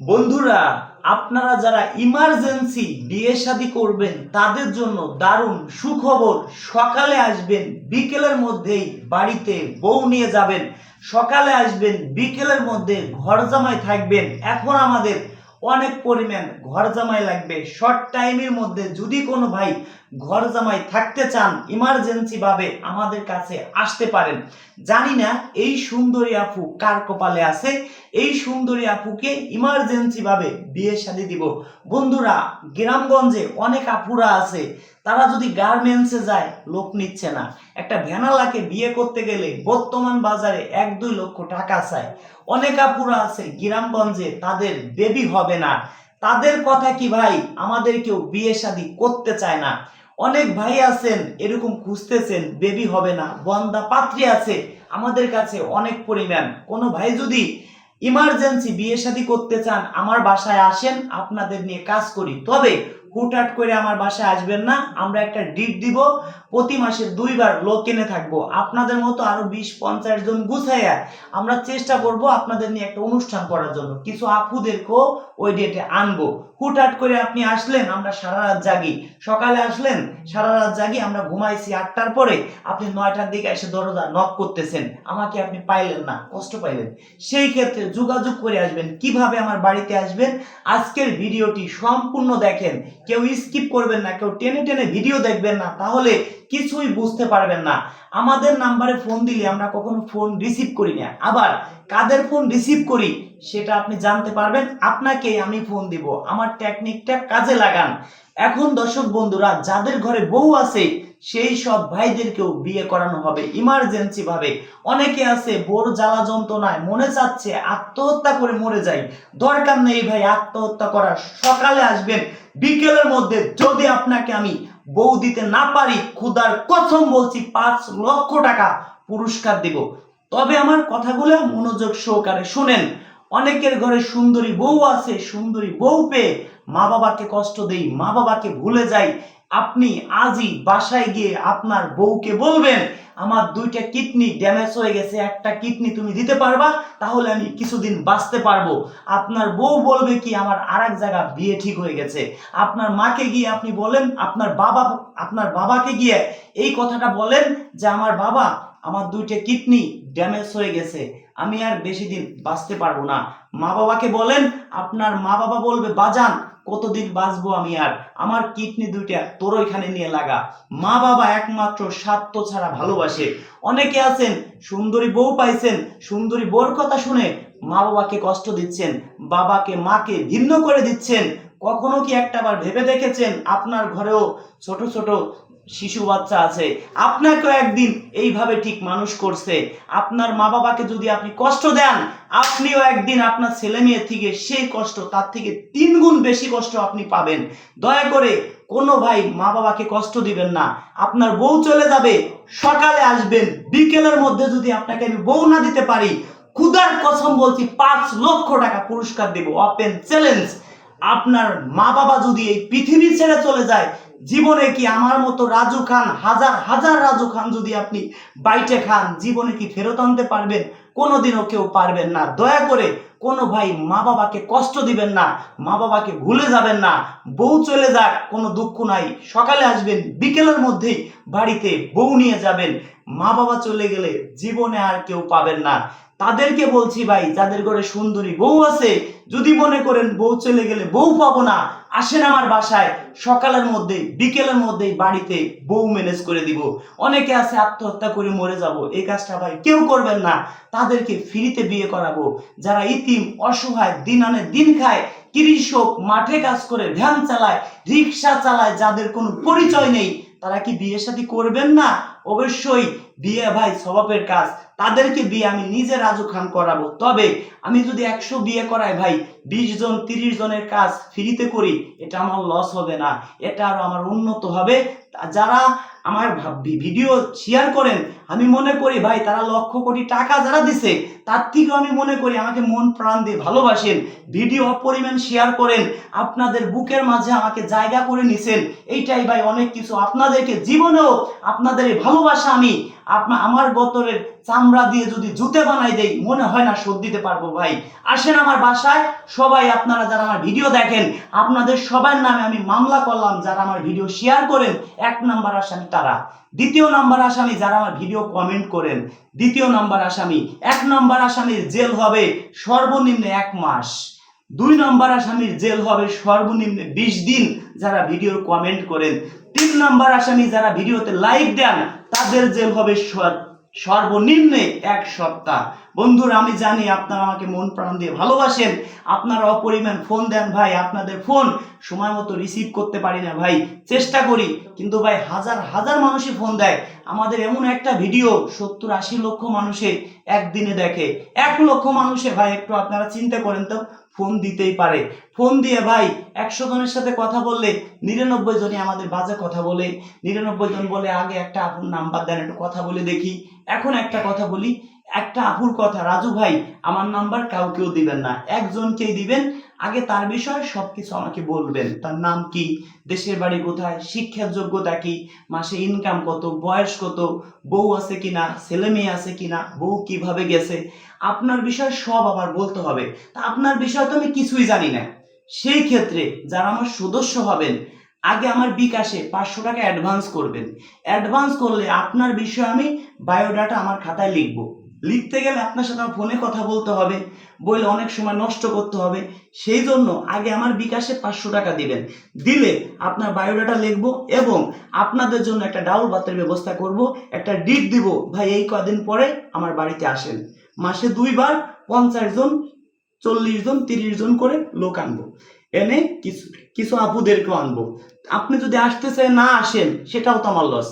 বন্ধুরা, আপনারা যারা ইমার্জেন্সি বিয়ে শাদী করবেন, তাদের জন্য দারুণ সুখবর। সকালে আসবেন, বিকেলের মধ্যেই বাড়িতে বউ নিয়ে যাবেন। সকালে আসবেন, বিকেলের মধ্যে ঘর জামাই থাকবেন। এখন আমাদের অনেক পরিমাণ ঘর জামাই লাগবে শর্ট টাইমের মধ্যে যদি কোনো ভাই ঘর জামাই থাকতে চান ইমার্জেন্সি ভাবে আমাদের কাছে আসতে পারেন। জানি না এই সুন্দরী আপু কার কপালে আছে, এই সুন্দরী আপুকে ইমার্জেন্সি ভাবে বিয়ে শাদি দিব। বন্ধুরা, গ্রামগঞ্জে অনেক আপুরা আছে, তারা যদি গার্মেন্টসে যায়, লোক নিচ্ছে না। একটা ভ্যানালাকে বিয়ে করতে গেলে বর্তমান বাজারে এক দুই লক্ষ টাকা চায়। অনেক আপুরা আছে গ্রামগঞ্জে, তাদের বেবি হবে না। তাদের কথা কি ভাই? আমাদের কেউ বিয়ে শাদি করতে চায় না। অনেক ভাই আছেন, এরকম খুঁজতেছেন বেবি হবে না, বন্দা পাত্রী আছে, আমাদের কাছে অনেক পরিমাণ। কোনো ভাই যদি ইমার্জেন্সি বিয়ে শাদী করতে চান, আমার বাসায় আসেন, আপনাদের নিয়ে কাজ করি। তবে হুটহাট করে আমার বাসায় আসবেন না। আমরা একটা ডিট দিব। প্রতি মাসে দুইবার লোক কিনে থাকব। আপনাদের মতো আরও বিশ, পঞ্চাশ জন গুছাইয়া আমরা চেষ্টা করব আপনাদের নিয়ে একটা অনুষ্ঠান করার জন্য। কিছু আপুদেরকেও ওই ডেটে আনব। হুটহাট করে আপনি আসলেন, আমরা সারা রাত জাগি। সকালে আসলেন, সারা রাত জাগি, আমরা ঘুমাইছি আটটার পরে আপনি নয়টার দিকে এসে দরজা নক করতেছেন। আমাকে আপনি পাইলেন না, কষ্ট পাইলেন। সেই ক্ষেত্রে যোগাযোগ করে আসবেন। কীভাবে আমার বাড়িতে আসবেন? আজকের ভিডিওটি সম্পূর্ণ দেখেন। কেউ স্কিপ করবেন না, কেউ টেনে টেনে ভিডিও দেখবেন না, তাহলে কিছুই বুঝতে পারবেন না। আমাদের নাম্বারে ফোন দিলে আমরা কখনো ফোন রিসিভ করি না। আবার কাদের ফোন রিসিভ করি, সেটা আপনি জানতে পারবেন, আপনাকে আমি ফোন দিব। আমার টেকনিকটা কাজে লাগান। এখন দর্শক বন্ধুরা, যাদের ঘরে বউ আছে, সেই সব ভাইদেরকেও বিয়ে করানো হবে ইমার্জেন্সি ভাবে। অনেকে আছে, বোর জ্বালা যন্ত্রণায় মনে চাচ্ছে আত্মহত্যা করে মরে যাই দরকার নেই ভাই, আত্মহত্যা করার। সকালে আসবেন বিকেলের মধ্যে যদি আপনাকে আমি বউ দিতে না পারি ক্ষুদার কথম বলছি, পাঁচ লক্ষ টাকা পুরস্কার দিব। তবে আমার কথাগুলো মনোযোগ সহকারে শুনেন। অনেকের ঘরে সুন্দরী বউ আছে, সুন্দরী বউ পেয়ে মা বাবাকে কষ্ট দেই মা বাবাকে ভুলে যাই। আপনি আজই বাসায় গিয়ে আপনার বউকে বলবেন, আমার দুইটা কিডনি ড্যামেজ হয়ে গেছে, একটা কিডনি তুমি দিতে পারবা, তাহলে আমি কিছুদিন বাঁচতে পারব। আপনার বউ বলবে কি, আমার আর এক জায়গা বিয়ে ঠিক হয়ে গেছে। আপনার মাকে গিয়ে আপনি বলেন, আপনার বাবা, আপনার বাবাকে গিয়ে এই কথাটা বলেন যে, আমার বাবা, আমার দুইটা কিডনি ড্যামেজ হয়ে গেছে, আমি আর বেশি দিন বাঁচতে পারব না। মা বাবাকে বলেন, আপনার মা বাবা বলবে, বাজান কতদিন বাঁচবো আমি আর? আমার কিডনি দুইটা, তোর ওইখানে নিয়ে লাগা। মা বাবা একমাত্র স্বার্থ ছাড়া ভালোবাসে। অনেকে আছেন, সুন্দরী বউ পাইছেন, সুন্দরী বউর কথা শুনে মা বাবাকে কষ্ট দিচ্ছেন, বাবাকে, মাকে ভিন্ন করে দিচ্ছেন। কখনো কি একটা বার ভেবে দেখেছেন? আপনার ঘরেও ছোট ছোট শিশু বাচ্চা আছে, আপনাকেও একদিন এইভাবে ঠিক মানুষ করছে। আপনার মা বাবাকে যদি আপনি কষ্ট দেন, আপনিও একদিন আপনার ছেলে মেয়ের থেকে সেই কষ্ট, তার থেকে তিন গুণ বেশি কষ্ট আপনি পাবেন। দয়া করে কোনো ভাই মা বাবাকে কষ্ট দিবেন না। আপনার বউ চলে যাবে, সকালে আসবেন, বিকেলের মধ্যে যদি আপনাকে আমি বউ না দিতে পারি ক্ষুদার কসম বলছি, পাঁচ লক্ষ টাকা পুরস্কার দেব। ওপেন চ্যালেঞ্জ আপনার মা বাবা যদি এই পৃথিবী ছেড়ে চলে যায় জীবনে কি আমার মতো রাজু খান, হাজার হাজার রাজু খান যদি আপনি বাইটে খান, জীবনে কি ফেরত আনতে পারবেন? কোনোদিনও কেউ পারবেন না। দয়া করে কোনো ভাই মা বাবাকে কষ্ট দিবেন না মা বাবাকে ভুলে যাবেন না। বউ চলে যাক, কোনো দুঃখ নাই। সকালে আসবেন, বিকেলের মধ্যেই বাড়িতে বউ নিয়ে যাবেন। মা বাবা চলে গেলে জীবনে আর কেউ পাবেন না। তাদেরকে বলছি ভাই, যাদের ঘরে সুন্দরী বউ আছে, যদি মনে করেন বউ চলে গেলে বউ পাবো না, আসেন আমার বাসায়, সকালের মধ্যে, বিকেলের মধ্যেই বাড়িতে বউ ম্যানেজ করে দিব। অনেকে আছে আত্মহত্যা করে মরে যাব, এই কাজটা ভাই কেউ করবেন না, তাদেরকে ফ্রিতে বিয়ে করাবো। যারা ইতিম, অসহায়, দিন আনে দিন খায়, কৃষক, মাঠে কাজ করে, ভ্যান চালায়, রিক্সা চালায়, যাদের কোনো পরিচয় নেই, তারা কি বিয়ে শাদী করবেন না? অবশ্যই বিয়ে ভাই স্বভাবের কাজ। তাদেরকে বিয়ে আমি নিজে রাজু খান করাবো। তবে আমি যদি একশো বিয়ে করাই ভাই, বিশ জন, তিরিশ জনের কাজ ফ্রিতে করি, এটা আমার লস হবে না। এটা আরও আমার উন্নত হবে। যারা আমার ভিডিও শেয়ার করেন, আমি মনে করি, ভাই, তারা লক্ষ কোটি টাকা যারা দিছে, তার থেকেও আমি মনে করি আমাকে মন প্রাণ দিয়ে ভালোবাসেন ভিডিও অপরিমাণ শেয়ার করেন, আপনাদের বুকের মাঝে আমাকে জায়গা করে নিছেন। এইটাই ভাই, অনেক কিছু আপনাদেরকে, জীবনেও আপনাদের ভালোবাসা আমি আপনা, আমার গতরের চামড়া দিয়ে যদি জুতে বানাই দেই, মনে হয় না শোধ দিতে পারব ভাই। আসেন আমার বাসায়, সবাই আপনারা যারা আমার ভিডিও দেখেন, আপনাদের সবার নামে আমি মামলা করলাম, যারা আমার ভিডিও শেয়ার করেন, এক নাম্বার আসামি তারা। দ্বিতীয় নাম্বার আসামি যারা আমার ভিডিও কমেন্ট করেন, দ্বিতীয় নাম্বার আসামি, এক নাম্বার আসামির জেল হবে সর্বনিম্ন এক মাস। দুই নম্বর আসামির জেল হবে সর্বনিম্ন বিশ দিন যারা ভিডিওর কমেন্ট করেন। তিন নম্বর আসামি যারা ভিডিওতে লাইক দেন, তাদের জেল হবে সর- সর্বনিম্নে এক সপ্তাহ। বন্ধুরা, আমি জানি আপনারা আমাকে মন প্রাণ দিয়ে ভালোবাসেন। আপনারা অপরিমাণ ফোন দেন ভাই, আপনাদের ফোন সময় মতো রিসিভ করতে পারি না ভাই। চেষ্টা করি, কিন্তু ভাই হাজার হাজার মানুষই ফোন দেয়। আমাদের এমন একটা ভিডিও, সত্তর আশি লক্ষ মানুষে একদিনে দেখে। এক লক্ষ মানুষে ভাই, একটু আপনারা চিন্তা করেন তো, ফোন দিতেই পারে। ফোন দিয়ে ভাই একশো জনের সাথে কথা বললে নিরানব্বই জনই আমাদের বাজে কথা বলে। নিরানব্বই জন বলে, আগে একটা আপুর নাম্বার দেন, একটু কথা বলে দেখি। এখন একটা কথা বলি একটা আপুর কথা, রাজু ভাই, আমার নাম্বার কাউকেও দিবেন না। একজনকেই দিবেন। আগে তার বিষয়ে সবকিছু আমাকে বলবেন। তার নাম কি? দেশের বাড়ি কোথায়? শিক্ষার যোগ্যতা কি? মাসে ইনকাম কত? বয়স কত? বউ আছে কিনা? ছেলে মেয়ে আছে কিনা? বউ কীভাবে গেছে? আপনার বিষয় সব আবার বলতে হবে। তা আপনার বিষয় তো আমি কিছুই জানি না। সেই ক্ষেত্রে যারা আমার সদস্য হবেন, আগে আমার বিকাশে পাঁচশো টাকা অ্যাডভান্স করবেন। অ্যাডভান্স করলে আপনার বিষয়ে আমি বায়োডাটা আমার খাতায় লিখব। লিখতে গেলে আপনার সাথে ফোনে কথা বলতে হবে বলে অনেক সময় নষ্ট করতে হবে, সেই জন্য আগে আমার বিকাশে পাঁচশো টাকা দিবেন। দিলে আপনার বায়োডাটা লিখব এবং আপনাদের জন্য একটা ডাউল ভাতের ব্যবস্থা করব, একটা ডিট দিব, ভাই এই কদিন পরে আমার বাড়িতে আসেন। মাসে দুইবার পঞ্চাশ জন, চল্লিশ জন, তিরিশ জন করে লোক আনব। এনে কিছু কিছু আপুদেরকেও আনব। আপনি যদি আসতে চাই না আসেন, সেটাও তো আমার লস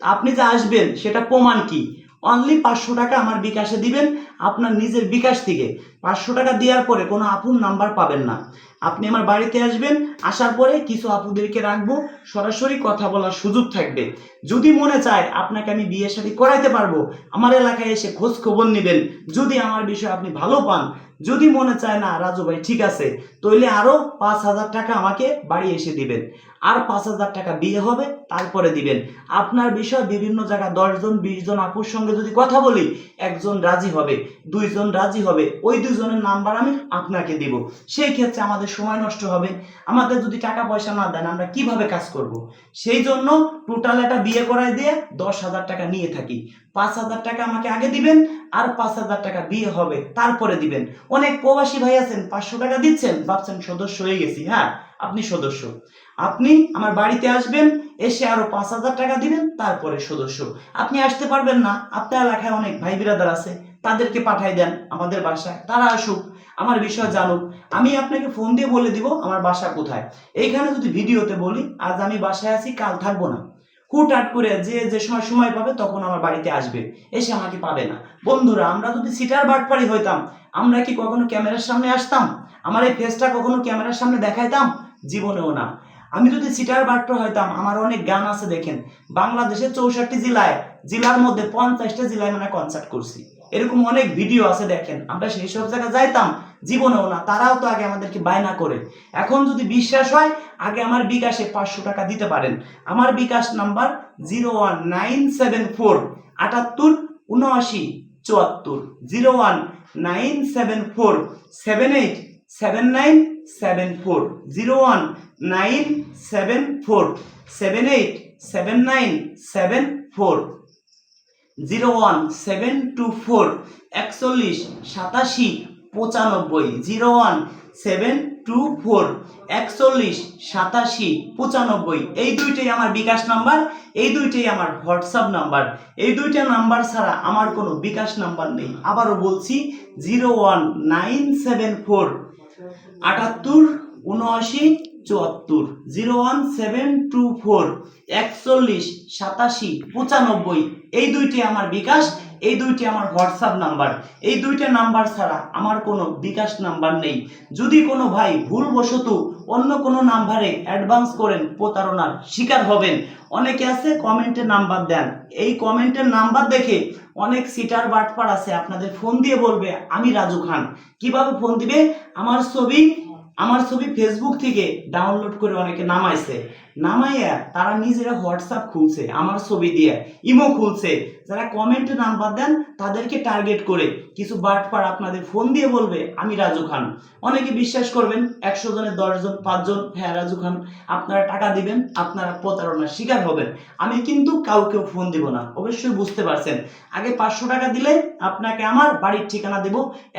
আপনি যে আসবেন, সেটা প্রমাণ কি? অনলি পাঁচশো টাকা আমার বিকাশে দিবেন, আপনার নিজের বিকাশ থেকে। পাঁচশো টাকা দেওয়ার পরে কোনো আপন নাম্বার পাবেন না। আপনি আমার বাড়িতে আসবেন, আসার পরে কিছু আপুদেরকে রাখব, সরাসরি কথা বলার সুযোগ থাকবে। যদি মনে চায় আপনাকে আমি বিয়ে শাদী করাইতে পারব, আমার এলাকায় এসে খোঁজ খবর নেবেন। যদি আমার বিষয়ে আপনি ভালো পান, যদি মনে চায় না, রাজু ভাই ঠিক আছে তাহলে আরও পাঁচ হাজার টাকা আমাকে বাড়ি এসে দিবেন। আর পাঁচ হাজার টাকা বিয়ে হবে, তারপরে দিবেন। আপনার বিষয় বিভিন্ন জায়গায় দশজন বিশ জন আপুর সঙ্গে যদি কথা বলি, একজন রাজি হবে, দুইজন রাজি হবে, ওই দুইজনের নাম্বার আমি আপনাকে দিব। সেই ক্ষেত্রে আমাদের সময় নষ্ট হবে, আমাদের যদি টাকা পয়সা না দেন, আমরা কীভাবে কাজ করব? সেই জন্য টোটাল একটা বিয়ে করায় দিয়ে দশ হাজার টাকা নিয়ে থাকি। পাঁচ হাজার টাকা আমাকে আগে দিবেন, আর পাঁচ হাজার টাকা বিয়ে হবে, তারপরে দিবেন। অনেক প্রবাসী ভাই আছেন, পাঁচশো টাকা দিচ্ছেন, ভাবছেন সদস্য হয়ে গেছি হ্যাঁ আপনি সদস্য। আপনি আমার বাড়িতে আসবেন, এসে আরও পাঁচ হাজার টাকা দিবেন, তারপরে সদস্য। আপনি আসতে পারবেন না, আপনার এলাকায় অনেক ভাই বিরাদার আছে, তাদেরকে পাঠাই দেন, আমাদের বাসায়। তারা আসুক আমার বিষয় জানুক, আমি আপনাকে ফোন দিয়ে বলে দিব আমার বাসা কোথায়। এইখানে যদি ভিডিওতে বলি, আজ আমি বাসায় আছি, কাল থাকব না। হুটহাট করে যে যে সময় সময় পাবে তখন আমার বাড়িতে আসবে, এসে আমাকে পাবে না। বন্ধুরা, আমরা যদি সিটার বাটপাড়ি হইতাম, আমরা কি কখনো ক্যামেরার সামনে আসতাম? আমার এই ফেসটা কখনো ক্যামেরার সামনে দেখাইতাম? জীবনেও না। আমি যদি সিটার বাট্টর হইতাম, আমার অনেক গান আছে দেখেন। বাংলাদেশের চৌষট্টি জেলায়, জেলার মধ্যে পঞ্চাশটা জেলায় মানে কনসার্ট করছি। এরকম অনেক ভিডিও আছে দেখেন। আমরা সেই সব জায়গায় যাইতাম জীবনেও না, তারাও তো আগে আমাদেরকে বায়না করে। এখন যদি বিশ্বাস হয়, আগে আমার বিকাশে পাঁচশো টাকা দিতে পারেন। আমার bKash number zero one nine seven four, আটাত্তর, উনআশি, চুয়াত্তর। Zero one nine seven four, seven eight, seven nine, seven four. Zero one nine seven four, seven eight, seven nine, seven four. Zero one seven two four, একচল্লিশ, সাতাশি পঁচানব্বই zero one seven two four একচল্লিশ, সাতাশি, পঁচানব্বই। এই দুইটাই আমার bKash number, এই দুইটাই আমার হোয়াটসঅ্যাপ নাম্বার। এই দুইটা নাম্বার ছাড়া আমার কোনো বিকাশ নাম্বার নেই। আবারও বলছি zero one nine seven four আটাত্তর, উনআশি, চুয়াত্তর। Zero one seven two four একচল্লিশ, সাতাশি, পঁচানব্বই। এই দুইটি আমার বিকাশ এই দুইটি আমার হোয়াটসঅ্যাপ নাম্বার এই দুইটা নাম্বার ছাড়া আমার কোনো বিকাশ নাম্বার নেই। যদি কোনো ভাই ভুলবশত অন্য কোনো নাম্বারে অ্যাডভান্স করেন, প্রতারণার শিকার হবেন। অনেকে আছে কমেন্টে নাম্বার দেন। এই কমেন্টের নাম্বার দেখে অনেক সিটার বাটপার আছে, আপনাদের ফোন দিয়ে বলবে, আমি রাজু খান। কীভাবে ফোন দিবে? আমার ছবি আমার ছবি ফেসবুক থেকে ডাউনলোড করে অনেকে নামাইছে। নামাইয়া তারা নিজেরা হোয়াটসঅ্যাপ খুলছে, আমার ছবি দিয়ে। ইমো খুলছে। যারা কমেন্টে নাম্বার দেন, তাদেরকে টার্গেট করে। কিছু বাটপার আপনাদের ফোন দিয়ে বলবে, আমি রাজু খান। অনেকে বিশ্বাস করবেন, একশো জনের দশজন পাঁচজন হ্যাঁ রাজু খান, আপনারা টাকা দিবেন, আপনারা প্রতারণার শিকার হবেন। আমি কিন্তু কাউকে ফোন দিব না, অবশ্যই বুঝতে পারছেন। আগে পাঁচশো টাকা দিলে আপনাকে আমার বাড়ির ঠিকানা দেব,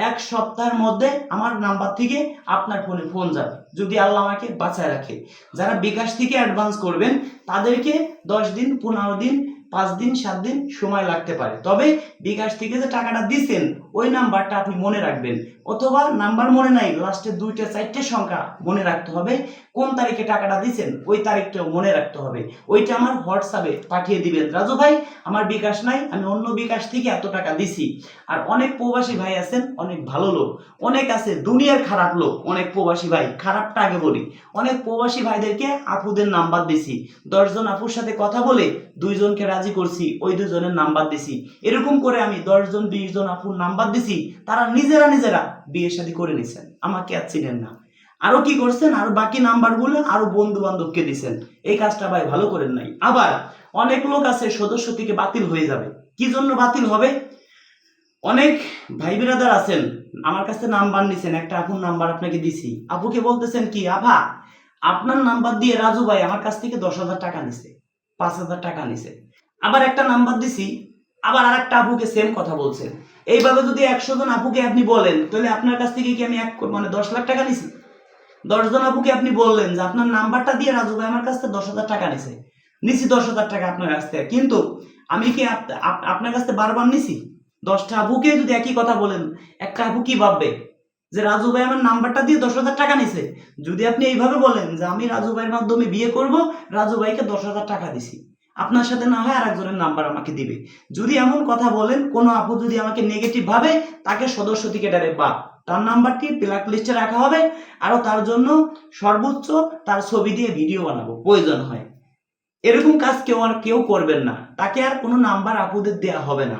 এক সপ্তাহের মধ্যে আমার নাম্বার থেকে আপনার ফোনে ফোন যাবে। যদি আল্লাহ আমাকে বাঁচায় রাখে। যারা বিকাশ থেকে অ্যাডভান্স করবেন, তাদেরকে দশ দিন, পনেরো দিন পাঁচ দিন, সাত দিন সময় লাগতে পারে। তবে বিকাশ থেকে যে টাকাটা দিচ্ছেন ওই নাম্বারটা আপনি মনে রাখবেন। অথবা নাম্বার মনে নাই লাস্টের দুইটা, চারটে সংখ্যা মনে রাখতে হবে। কোন তারিখে টাকাটা দিচ্ছেন ওই তারিখটাও মনে রাখতে হবে। ওইটা আমার হোয়াটসঅ্যাপে পাঠিয়ে দিবেন। রাজু ভাই, আমার বিকাশ নাই, আমি অন্য বিকাশ থেকে এত টাকা দিছি। আর অনেক প্রবাসী ভাই আছেন, অনেক ভালো লোক। অনেক আছে, দুনিয়ার খারাপ লোক, অনেক প্রবাসী ভাই। খারাপটা আগে বলি। অনেক প্রবাসী ভাইদেরকে আপুদের নাম্বার দিছি। দশজন আপুর সাথে কথা বলে দুইজনকে রাজি করছি, ওই দুজনের নাম্বার দিছি। এরকম করে আমি দশজন বিশ জন আপুর নাম্বার দিছি, তারা নিজেরা নিজেরা বিয়ে শাদী করে নিছেন। আমাকে আর চিনেন না। আরও কি করছেন? আর বাকি নাম্বারগুলো আরও বন্ধু বান্ধবকে দিছেন। এই কাজটা ভাই ভালো করেন নাই। আবার অনেক লোক আছে, সদস্য থেকে বাতিল হয়ে যাবে। কি জন্য বাতিল হবে? অনেক ভাই বিরাদার আছেন, আমার কাছে নাম্বার নিছেন, একটা আপুর নাম্বার আপনাকে দিছি। আপুকে বলতেছেন কি আভা আপনার নাম্বার দিয়ে রাজু ভাই আমার কাছ থেকে দশ হাজার টাকা নিছে, পাঁচ হাজার টাকা নিছে। আবার একটা নাম্বার দিছি, আবার আর একটা আপুকে সেম কথা বলছেন এইভাবে যদি একশো জন আপুকে আপনি বলেন, তাহলে আপনার কাছ থেকে কি আমি এক মানে দশ লাখ টাকা নিছি? দশজন আপুকে আপনি বললেন যে আপনার নাম্বারটা দিয়ে রাজু ভাই আমার কাছ থেকে দশ হাজার টাকা নিছে। নিছি দশ হাজার টাকা আপনার কাছ থেকে। কিন্তু আমি কি আপ- আপ- আপনার কাছ থেকে বারবার নিছি? দশটা আবুকে যদি একই কথা বলেন, একটা আবু কি ভাববে? যে রাজু ভাই আমার নাম্বারটা দিয়ে দশ হাজার টাকা নিছে। যদি আপনি এইভাবে বলেন যে আমি রাজু ভাইয়ের মাধ্যমে বিয়ে করব, রাজু ভাইকে দশ হাজার টাকা দিছি। আপনার সাথে না হয় আর একজনের নাম্বার আমাকে দিবে। যদি এমন কথা বলেন, কোনো আপু যদি আমাকে নেগেটিভ ভাবে, তাকে সদস্য থেকে বা। তার নাম্বারটি ব্ল্যাক লিস্টে রাখা হবে, আরও তার জন্য সর্বোচ্চ তার ছবি দিয়ে ভিডিও বানাবো, প্রয়োজন হয়। এরকম কাজ কেউ আর কেউ করবেন না। তাকে আর কোনো নাম্বার আপুদের দেয়া হবে না।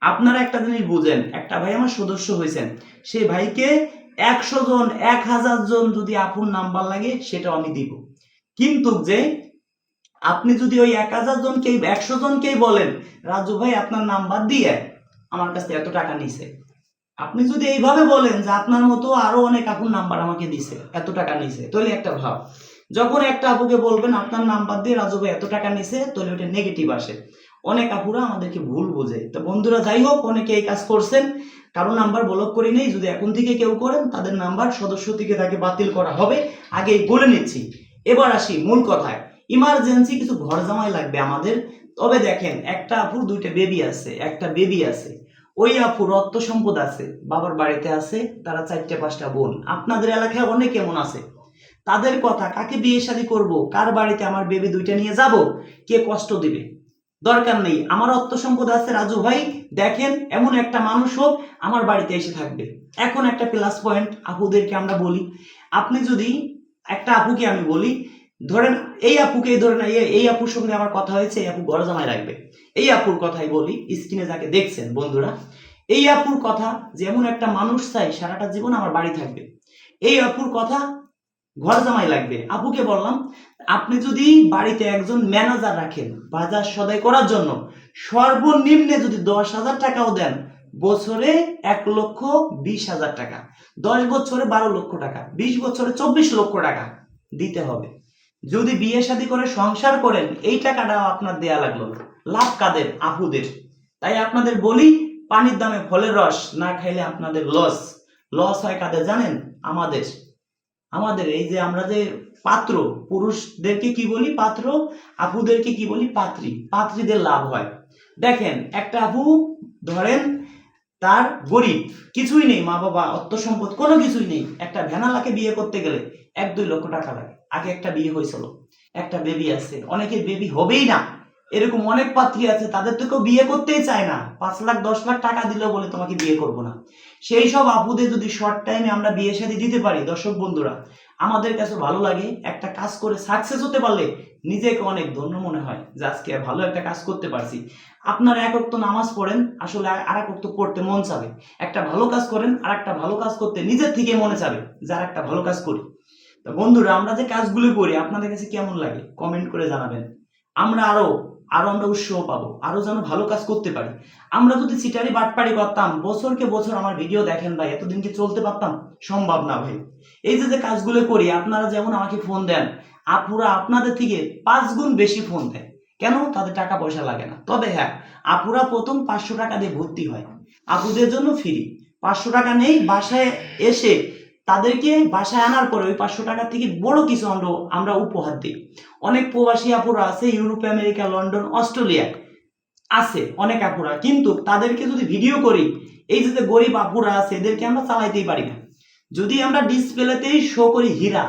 আপনারা একটা জিনিস বুঝেন, একটা ভাই আমার সদস্য হয়েছেন। সেই ভাইকে একশো জন, এক হাজার জন যদি আপুর নাম্বার লাগে সেটা আমি দিব। কিন্তু যে আপনি যদি ওই এক হাজার জনকেই একশো জনকেই বলেন, রাজু ভাই, আপনার নাম্বার দিয়ে আমার কাছ এত টাকা নিছে। আপনি যদি এইভাবে বলেন যে আপনার মতো আরও অনেক আপুর নাম্বার আমাকে দিছে, এত টাকা নিছে, তাহলে একটা ভাব। যখন একটা আপুকে বলবেন, আপনার নাম্বার দিয়ে রাজু ভাই, এত টাকা নিছে, তাহলে ওটা নেগেটিভ আসে। অনেক আপুরা আমাদেরকে ভুল বোঝে। তো বন্ধুরা, যাই হোক, অনেকে এই কাজ করছেন, কারও নাম্বার ব্লক করে নেই, যদি এখন থেকে কেউ করেন, তাদের নাম্বার সদস্য থেকে তাকে বাতিল করা হবে। আগেই বলে নিচ্ছি। এবার আসি মূল কথায়। ইমার্জেন্সি কিছু ঘর জামাই লাগবে আমাদের। তবে দেখেন, একটা আপুর দুইটা বেবি আছে, একটা বেবি আছে। ওই আপুর অর্থ সম্পদ আছে, বাবার বাড়িতে আছে, তারা চারটে পাঁচটা বোন। আপনাদের এলাকায় অনেক এমন আছে। তাদের কথা, কাকে বিয়ে শাদী করব? কার বাড়িতে আমার বেবি দুইটা নিয়ে যাব? কে কষ্ট দিবে? দরকার নেই। আমার অর্থ সম্পদ আছে, রাজু ভাই, দেখেন, এমন একটা মানুষ হোক, আমার বাড়িতে এসে থাকবে। এখন একটা প্লাস পয়েন্ট আপুদেরকে আমরা বলি। আপনি যদি, একটা আপুকে আমি বলি ধরেন এই আপুকে এই ধরেন এই- আপুর সঙ্গে আমার কথা হয়েছে, এই আপু গড় রাখবে। এই আপুর কথাই বলি, স্ক্রিনে যাকে দেখছেন বন্ধুরা, এই আপুর কথা যেমন একটা মানুষ চাই, সারাটা জীবন আমার বাড়ি থাকবে। এই আপুর কথা ঘর জামাই লাগবে। আপুকে বললাম, আপনি যদি বাড়িতে একজন ম্যানেজার রাখেন, বাজার সদাই করার জন্য, সর্বনিম্নে যদি দশ হাজার টাকাও দেন, বছরে এক লক্ষ বিশ হাজার টাকা, দশ বছরে বারো লক্ষ টাকা, বিশ বছরে চব্বিশ লক্ষ টাকা দিতে হবে। যদি বিয়ে শাদী করে সংসার করেন, এই টাকাটা আপনার দেয়া লাগল। লাভ কাদের? আপুদের তাই আপনাদের বলি, পানির দামে ফলের রস না খাইলে আপনাদের লস। লস হয় কাদের জানেন? আমাদের। আমাদের এই যে আমরা যে পাত্র, পুরুষদেরকে কি বলি পাত্র? আপুদেরকে কি বলি পাত্রী। পাত্রীদের লাভ হয়। দেখেন, একটা আপু ধরেন তার গরিব, কিছুই নেই মা বাবা অর্থ সম্পদ কোনো কিছুই নেই। একটা ভ্যানালাকে বিয়ে করতে গেলে এক দুই লক্ষ টাকা লাগে। আগে একটা বিয়ে হয়েছিল, একটা বেবি আছে, অনেকের বেবি হবেই না। এরকম অনেক পাত্রী আছে, তাদের তো কেউ বিয়ে করতেই চায় না। পাঁচ লাখ, দশ লাখ টাকা দিলেও বলে তোমাকে বিয়ে করব না। সেই সব আপুদের যদি শর্ট টাইমে আমরা বিয়ে শাদী দিতে পারি, দর্শক বন্ধুরা, আমাদের কাছে ভালো লাগে একটা কাজ করে সাকসেস হতে পারলে নিজেকে অনেক ধন্য মনে হয় যে আজকে ভালো একটা কাজ করতে পারছি। আপনারা এক অক্ত নামাজ পড়েন, আসলে আর এক অক্ত পড়তে মন চাবে। একটা ভালো কাজ করেন আর একটা ভালো কাজ করতে নিজের থেকে মনে চাবে যে আর একটা ভালো কাজ করি। বন্ধুরা, আমরা যে কাজগুলো করি, আপনাদের কাছে কেমন লাগে? কমেন্ট করে জানাবেন। আমরা আরও আরও আমরা উৎসাহ পাবো, আরও যেন ভালো কাজ করতে পারি। আমরা যদি সিটারি বাটপাড়ি করতাম, বছরকে বছর আমার ভিডিও দেখেন ভাই, এতদিন কি চলতে পারতাম? সম্ভব না ভাই। এই যে যে কাজগুলো করি, আপনারা যেমন আমাকে ফোন দেন, আপুরা আপনাদের থেকে পাঁচ গুণ বেশি ফোন দেয়। কেন? তাদের টাকা পয়সা লাগে না। তবে হ্যাঁ আপুরা প্রথম পাঁচশো টাকা দিয়ে ভর্তি হয়। আপুদের জন্য ফ্রি পাঁচশো টাকা নেই, বাসায় এসে তাদেরকে বাসায় আনার পরে ওই পাঁচশো টাকা থেকে বড় কিছু আমরা আমরা উপহার দিই। অনেক প্রবাসী আপুরা আছে, ইউরোপ, আমেরিকা, লন্ডন, অস্ট্রেলিয়া আছে, অনেক আপুরা। কিন্তু তাদেরকে যদি ভিডিও করি, এই যে গরিব আপুরা আছে, এদেরকে আমরা চালাইতেই পারি না। যদি আমরা ডিসপ্লেতেই শো করি হীরা,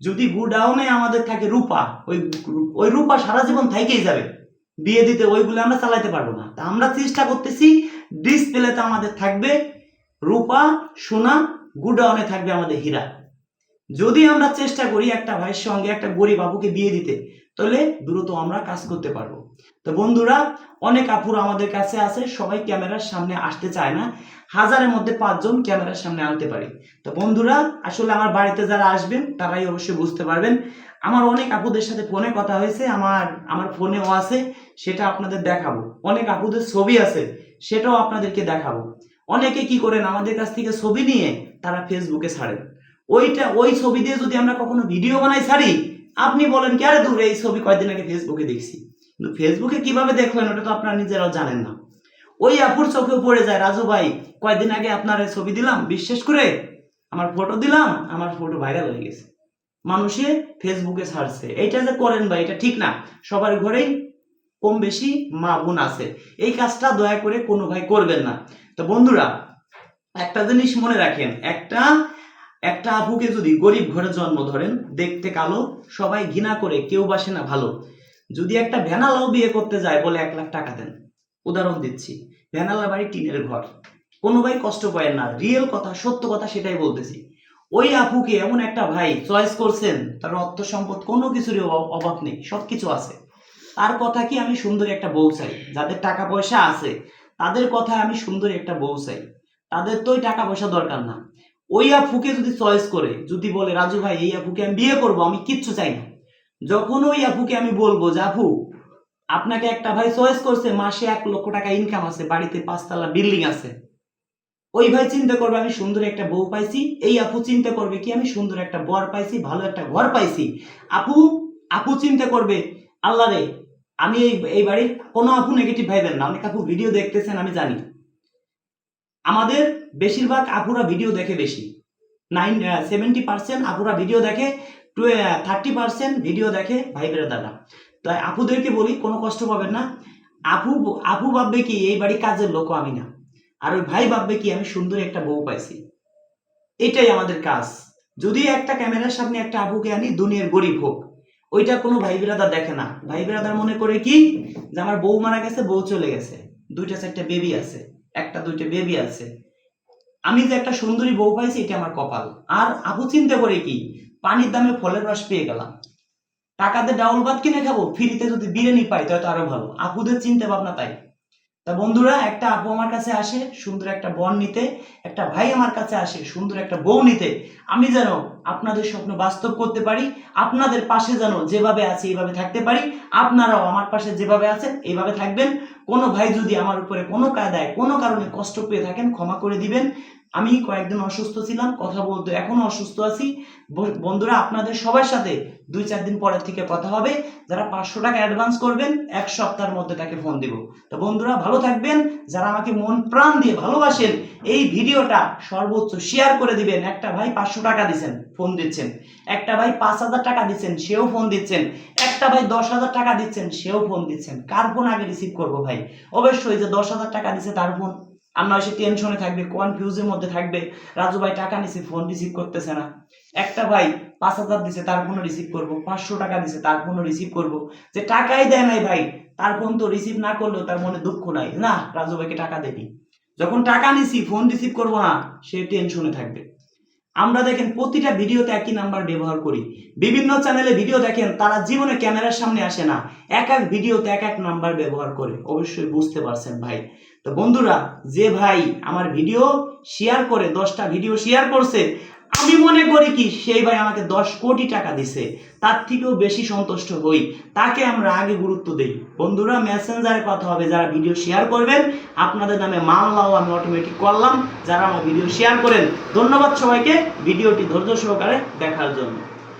যদি গুডাউনে আমাদের থাকে রূপা, ওই ওই রূপা সারা জীবন থাইকেই যাবে। বিয়ে দিতে ওইগুলো আমরা চালাইতে পারব না। তা আমরা চেষ্টা করতেছি ডিসপ্লেতে আমাদের থাকবে রূপা, সোনা গুডাউনে থাকবে আমাদের হীরা। যদি আমরা চেষ্টা করি একটা ভাইয়ের সঙ্গে একটা গরিব বাবুকে বিয়ে দিতে, তাহলে দ্রুত আমরা কাজ করতে পারব। তো বন্ধুরা, অনেক আপুর আমাদের কাছে আছে, সবাই ক্যামেরার সামনে আসতে চায় না। হাজারের মধ্যে পাঁচজন ক্যামেরার সামনে আনতে পারি। তো বন্ধুরা, আসলে আমার বাড়িতে যারা আসবেন, তারাই অবশ্যই বুঝতে পারবেন। আমার অনেক আপুদের সাথে ফোনে কথা হয়েছে, আমার আমার ফোনেও আছে, সেটা আপনাদের দেখাবো। অনেক আপুদের ছবি আছে, সেটাও আপনাদেরকে দেখাবো। অনেকে কি করেন, আমাদের কাছ থেকে ছবি নিয়ে তারা ফেসবুকে ছাড়েন। ওইটা, ওই ছবি দিয়ে যদি আমরা কখনো ভিডিও বানাই ছাড়ি, আপনি বলেন কি, আরে দূর, এই ছবি কয়েকদিন আগে ফেসবুকে দেখছি। কিন্তু ফেসবুকে কীভাবে দেখলেন, ওটা তো আপনারা নিজেরাও জানেন না। ওই আপুর চোখেও পড়ে যায়, রাজু ভাই, কয়েকদিন আগে আপনার ছবি দিলাম, বিশ্বাস করে? আমার ফটো দিলাম, আমার ফটো ভাইরাল হয়ে গেছে। মানুষে ফেসবুকে ছাড়ছে। এইটা যে করেন ভাই, এটা ঠিক না। সবার ঘরেই কম বেশি মা বোন আছে। এই কাজটা দয়া করে কোনো ভাই করবেন না। তো বন্ধুরা, একটা জিনিস মনে রাখেন, একটা একটা আপুকে যদি গরিব ঘরে জন্ম ধরেন, দেখতে কালো, সবাই ঘৃণা করে, কেউ বাসে না, ভালো। যদি একটা ভ্যানালাও বিয়ে করতে যায় বলে এক লাখ টাকা দেন, উদাহরণ দিচ্ছি ভ্যানালা বাড়ি টিনের ঘর। কোনো ভাই কষ্ট পায় না রিয়েল কথা, সত্য কথা সেটাই বলতেছি। ওই আপুকে এমন একটা ভাই চয়েস করছেন, তার অর্থ সম্পদ কোনো কিছুরই অভাব- অভাব নেই সব কিছু আছে। তার কথা কি আমি সুন্দর একটা বউ চাই, যাদের টাকা পয়সা আছে তাদের কথায় আমি সুন্দর একটা বউ চাই। তাদের তো টাকা পয়সা দরকার না। ওই আপুকে যদি চয়েস করে, যদি বলে, রাজু ভাই, এই আপুকে আমি বিয়ে করব, আমি কিচ্ছু চাই না। যখন ওই আপুকে আমি বলব যে আপু আপনাকে একটা ভাই চয়েস করছে, মাসে এক লক্ষ টাকা ইনকাম আছে, বাড়িতে পাঁচতলা বিল্ডিং আছে। ওই ভাই চিন্তা করবে, আমি সুন্দর একটা বউ পাইছি, এই আপু চিন্তা করবে কি, আমি সুন্দর একটা বর পাইছি, ভালো একটা ঘর পাইছি। আপু আপু চিন্তা করবে, আল্লাহ রে আমি এই এই বাড়ির কোনো আপু নেগেটিভ ভাইবেন না। অনেক আপু ভিডিও দেখতেছেন, আমি জানি। আমাদের বেশিরভাগ আপুরা ভিডিও দেখে বেশি। নাইন সেভেন্টি পার্সেন্ট আপুরা ভিডিও দেখে থার্টি পার্সেন্ট ভিডিও দেখে ভাই বেড়াদাররা তাই আপুদেরকে বলি, কোনো কষ্ট পাবেন না। আপু আপু ভাববে কি, এই বাড়ি কাজের লোক আমি না। আর ওই ভাই ভাববে কি, আমি সুন্দর একটা বউ পাইছি। এটাই আমাদের কাজ। যদি একটা ক্যামেরার সামনে একটা আপুকে আনি, দুনিয়ার গরিব হোক। ওইটা কোনো ভাই বিরাদার দেখে না। ভাই বিরাদার মনে করে কি? যে আমার বউ মারা গেছে, বউ চলে গেছে। দুইটা, চারটা বেবি আছে। একটা, দুইটা বেবি আছে। আমি যে একটা সুন্দরী বউ পাইছি, এটা আমার কপাল। আর আপু চিন্তা করে কি? পানির দামে ফলের রস পেয়ে গেলাম। টাকাতে ডাউল ভাত কিনে খাব, ফ্রিতে যদি বিরিয়ানি পাই, তাহলে তো আরও ভালো। আপুদের চিন্তা ভাবনা তাই। তা বন্ধুরা, একটা আপু আমার কাছে আসে, সুন্দর একটা বন নিতে। একটা ভাই আমার কাছে আসে, সুন্দর একটা বউ নিতে। আমি যেন আপনাদের স্বপ্ন বাস্তব করতে পারি, আপনাদের পাশে যেন যেভাবে আছে এইভাবে থাকতে পারি, আপনারাও আমার পাশে যেভাবে আছেন এইভাবে থাকবেন। কোনো ভাই যদি আমার উপরে কোনো কায়দায়, কোনো কারণে কষ্ট পেয়ে থাকেন, ক্ষমা করে দিবেন। আমি কয়েকদিন অসুস্থ ছিলাম, কথা বলতে এখনও অসুস্থ আছি। বন্ধুরা, আপনাদের সবার সাথে দুই চার দিন পরের থেকে কথা হবে। যারা পাঁচশো টাকা অ্যাডভান্স করবেন, এক সপ্তাহের মধ্যে তাকে ফোন দিব। তো বন্ধুরা, ভালো থাকবেন। যারা আমাকে মন প্রাণ দিয়ে ভালোবাসেন, এই ভিডিওটা সর্বোচ্চ শেয়ার করে দিবেন। একটা ভাই পাঁচশো টাকা দিচ্ছেন ফোন দিচ্ছেন। একটা ভাই পাঁচ হাজার টাকা দিচ্ছেন, সেও ফোন দিচ্ছেন। একটা ভাই দশ হাজার টাকা দিচ্ছেন, সেও ফোন দিচ্ছেন। কার ফোন আগে রিসিভ করব ভাই? অবশ্যই যে দশ হাজার টাকা দিচ্ছে তার ফোন নয়, সে টেনশনে থাকবে কনফিউজের মধ্যে থাকবে। রাজু ভাই টাকা নিছে ফোন রিসিভ করতেছে না। একটা ভাই পাঁচ হাজার দিছে, তার ফোনও রিসিভ করব। পাঁচশো টাকা দিছে, তার ফোনও রিসিভ করব। যে টাকাই দেয় নাই ভাই, তার ফোন তো রিসিভ না করলেও তার মনে দুঃখ নাই। না, রাজু ভাইকে টাকা দেবি যখন টাকা নিছি ফোন রিসিভ করব না, সে টেনশনে থাকবে। আমরা দেখেন প্রতিটা ভিডিওতে একই নাম্বার ব্যবহার করি। বিভিন্ন চ্যানেলে ভিডিও দেখেন, তারা জীবনে ক্যামেরার সামনে আসে না। এক এক ভিডিওতে এক এক নাম্বার ব্যবহার করে। অবশ্যই বুঝতে পারছেন ভাই। তো বন্ধুরা, যে ভাই আমার ভিডিও শেয়ার করে, দশটা ভিডিও শেয়ার করছে, আমি মনে করি কি, সেই ভাই আমাকে দশ কোটি টাকা দিছে। তার থেকেও বেশি সন্তুষ্ট হই। তাকে আমরা আগে গুরুত্ব দিই। বন্ধুরা মেসেঞ্জারে কথা হবে, যারা ভিডিও শেয়ার করবেন, আপনাদের নামে মামলাও আমি অটোমেটিক করলাম। যারা আমার ভিডিও শেয়ার করেন, ধন্যবাদ সবাইকে ভিডিওটি ধৈর্য সহকারে দেখার জন্য।